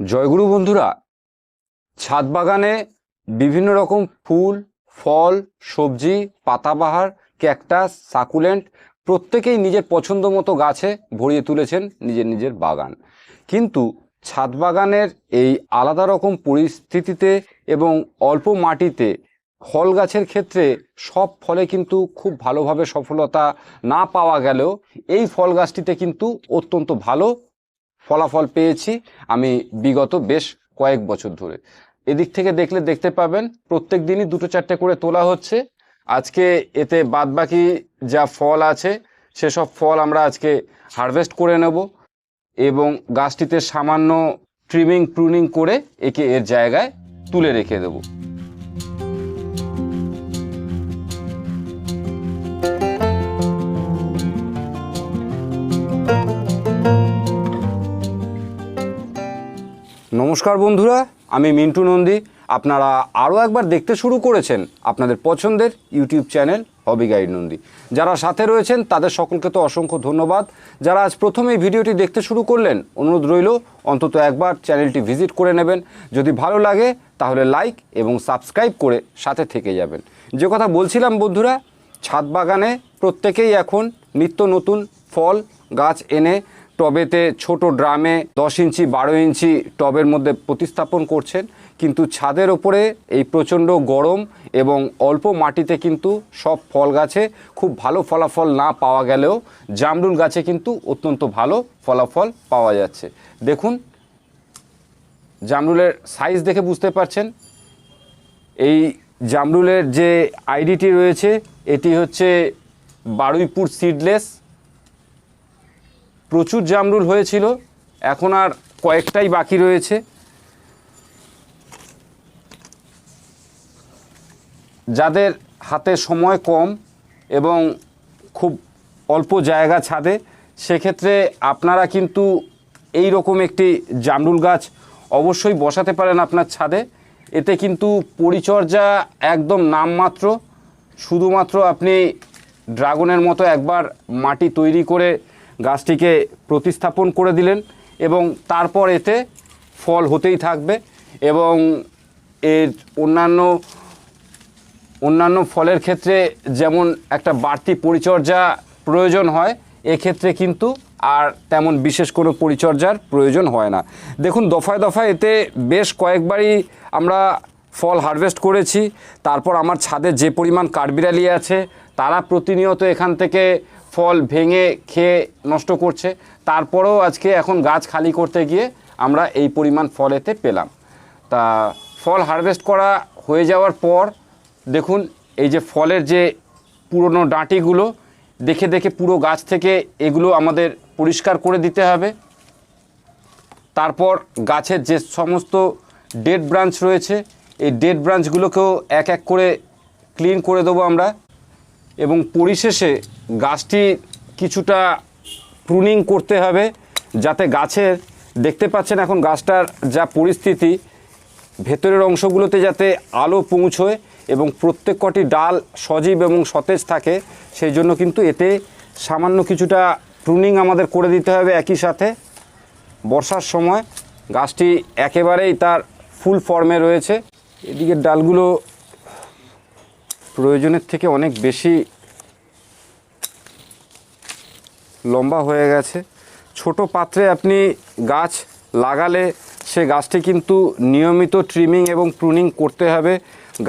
জয়গুরু বন্ধুরা, ছাদ বাগানে বিভিন্ন রকম ফুল, ফল, সবজি, পাতাবাহার, ক্যাকটাস, সাকুলেন্ট প্রত্যেকেই নিজের পছন্দ মতো গাছে ভরিয়ে তুলেছেন নিজের নিজের বাগান। কিন্তু ছাদ বাগানের এই আলাদা রকম পরিস্থিতিতে এবং অল্প মাটিতে ফল গাছের ক্ষেত্রে সব ফলে কিন্তু খুব ভালোভাবে সফলতা না পাওয়া গেলেও এই ফল গাছটিতে কিন্তু অত্যন্ত ভালো ফলাফল পেয়েছি আমি বিগত বেশ কয়েক বছর ধরে। এদিক থেকে দেখলে দেখতে পাবেন প্রত্যেক দিনই দুটো চারটে করে তোলা হচ্ছে। আজকে এতে বাদবাকি যা ফল আছে, সেসব ফল আমরা আজকে হারভেস্ট করে নেব এবং গাছটিতে সামান্য ট্রিমিং প্রুনিং করে একে এর জায়গায় তুলে রেখে দেব। নমস্কার বন্ধুরা, আমি মিন্টু নন্দী। আপনারা আরও একবার দেখতে শুরু করেছেন আপনাদের পছন্দের YouTube channel hobby guide Nandi. যারা সাথে রয়েছেন, তাদের সকলকে তো অসংখ্য ধন্যবাদ। যারা আজ প্রথম এই ভিডিওটি দেখতে শুরু করলেন, অনুরোধ রইল অন্তত একবার চ্যানেলটি ভিজিট করে নেবেন। যদি ভালো লাগে, তাহলে লাইক এবং সাবস্ক্রাইব করে সাথে থেকে যাবেন। যে কথা বলছিলাম বন্ধুরা, ছাদ বাগানে প্রত্যেকেই এখন নিত্য নতুন ফল, গাছ এনে টবেতে ছোট ড্রামে দশ ইঞ্চি, বারো ইঞ্চি টবের মধ্যে প্রতিস্থাপন করছেন। কিন্তু ছাদের ওপরে এই প্রচণ্ড গরম এবং অল্প মাটিতে কিন্তু সব ফল গাছে খুব ভালো ফলাফল না পাওয়া গেলেও জামরুল গাছে কিন্তু অত্যন্ত ভালো ফলাফল পাওয়া যাচ্ছে। দেখুন, জামরুলের সাইজ দেখে বুঝতে পারছেন। এই জামরুলের যে আইডিটি রয়েছে, এটি হচ্ছে বারুইপুর সিডলেস প্রচুর জামরুল হয়েছিল, এখন আর কয়েকটাই বাকি রয়েছে। যাদের হাতে সময় কম এবং খুব অল্প জায়গা ছাদে, সেক্ষেত্রে আপনারা কিন্তু এই রকম একটি জামরুল গাছ অবশ্যই বসাতে পারেন আপনার ছাদে। এতে কিন্তু পরিচর্যা একদম নামমাত্র। শুধুমাত্র আপনি ড্রাগনের মতো একবার মাটি তৈরি করে গাছটিকে প্রতিস্থাপন করে দিলেন এবং তারপর এতে ফল হতেই থাকবে এবং এর অন্যান্য অন্যান্য ফলের ক্ষেত্রে যেমন একটা বাড়তি পরিচর্যা প্রয়োজন হয়, এক্ষেত্রে কিন্তু আর তেমন বিশেষ কোনো পরিচর্যার প্রয়োজন হয় না। দেখুন, দফায় দফায় এতে বেশ কয়েকবারই আমরা ফল হারভেস্ট করেছি। তারপর আমার ছাদে যে পরিমাণ কাঠবিড়ালি আছে, তারা প্রতিনিয়ত এখান থেকে ফল ভেঙে খেয়ে নষ্ট করছে। তারপরেও আজকে এখন গাছ খালি করতে গিয়ে আমরা এই পরিমাণ ফল এতে পেলাম। তা ফল হারভেস্ট করা হয়ে যাওয়ার পর দেখুন, এই যে ফলের যে পুরনো ডাঁটিগুলো, দেখে দেখে পুরো গাছ থেকে এগুলো আমাদের পরিষ্কার করে দিতে হবে। তারপর গাছের যে সমস্ত ডেড ব্রাঞ্চ রয়েছে, এই ডেড ব্রাঞ্চগুলোকেও এক এক করে ক্লিন করে দেবো আমরা। এবং পরিশেষে গাছটি কিছুটা প্রুনিং করতে হবে যাতে গাছের, দেখতে পাচ্ছেন এখন গাছটার যা পরিস্থিতি, ভেতরের অংশগুলোতে যাতে আলো পৌঁছয় এবং প্রত্যেক কটি ডাল সজীব এবং সতেজ থাকে, সেই জন্য কিন্তু এতে সামান্য কিছুটা প্রুনিং আমাদের করে দিতে হবে একই সাথে। বর্ষার সময় গাছটি একেবারেই তার ফুল ফর্মে রয়েছে। এদিকের ডালগুলো প্রয়োজনের থেকে অনেক বেশি লম্বা হয়ে গেছে। ছোট পাত্রে আপনি গাছ লাগালে সে গাছটি কিন্তু নিয়মিত ট্রিমিং এবং প্রুনিং করতে হবে।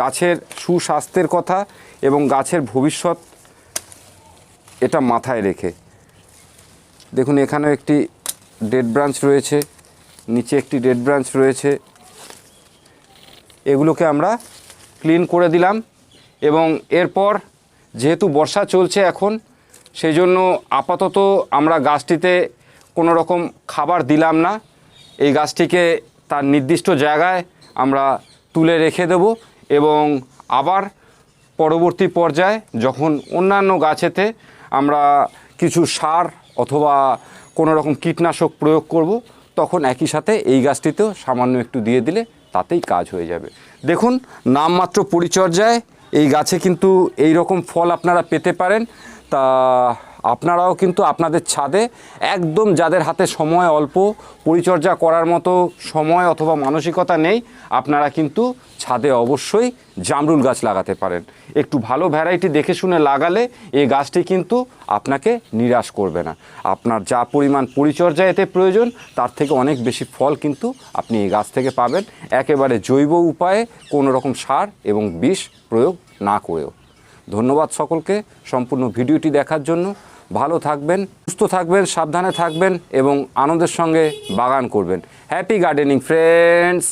গাছের সুস্বাস্থ্যের কথা এবং গাছের ভবিষ্যৎ এটা মাথায় রেখে। দেখুন, এখানেও একটি ডেড ব্রাঞ্চ রয়েছে, নিচে একটি ডেড ব্রাঞ্চ রয়েছে। এগুলোকে আমরা ক্লিন করে দিলাম। এবং এরপর যেহেতু বর্ষা চলছে এখন সেই জন্য আপাতত আমরা গাছটিতে কোনো রকম খাবার দিলাম না। এই গাছটিকে তার নির্দিষ্ট জায়গায় আমরা তুলে রেখে দেব এবং আবার পরবর্তী পর্যায়ে যখন অন্যান্য গাছেতে আমরা কিছু সার অথবা কোনো রকম কীটনাশক প্রয়োগ করব, তখন একই সাথে এই গাছটিতেও সামান্য একটু দিয়ে দিলে তাতেই কাজ হয়ে যাবে। দেখুন, নামমাত্র পরিচর্যায় এই গাছে কিন্তু এই রকম ফল আপনারা পেতে পারেন। তা আপনারাও কিন্তু আপনাদের ছাদে একদম যাদের হাতে সময় অল্প, পরিচর্যা করার মতো সময় অথবা মানসিকতা নেই, আপনারা কিন্তু ছাদে অবশ্যই জামরুল গাছ লাগাতে পারেন। একটু ভালো ভ্যারাইটি দেখে শুনে লাগালে এই গাছটি কিন্তু আপনাকে নিরাশ করবে না। আপনার যা পরিমাণ পরিচর্যা এতে প্রয়োজন, তার থেকে অনেক বেশি ফল কিন্তু আপনি এই গাছ থেকে পাবেন। একেবারে জৈব উপায়ে কোনো রকম সার এবং বিষ প্রয়োগ না করেও। ধন্যবাদ সকলকে সম্পূর্ণ ভিডিওটি দেখার জন্য। ভালো থাকবেন সুস্থ থাকবেন সাবধানে থাকবেন এবং আনন্দের সঙ্গে বাগান করবেন। Happy gardening friends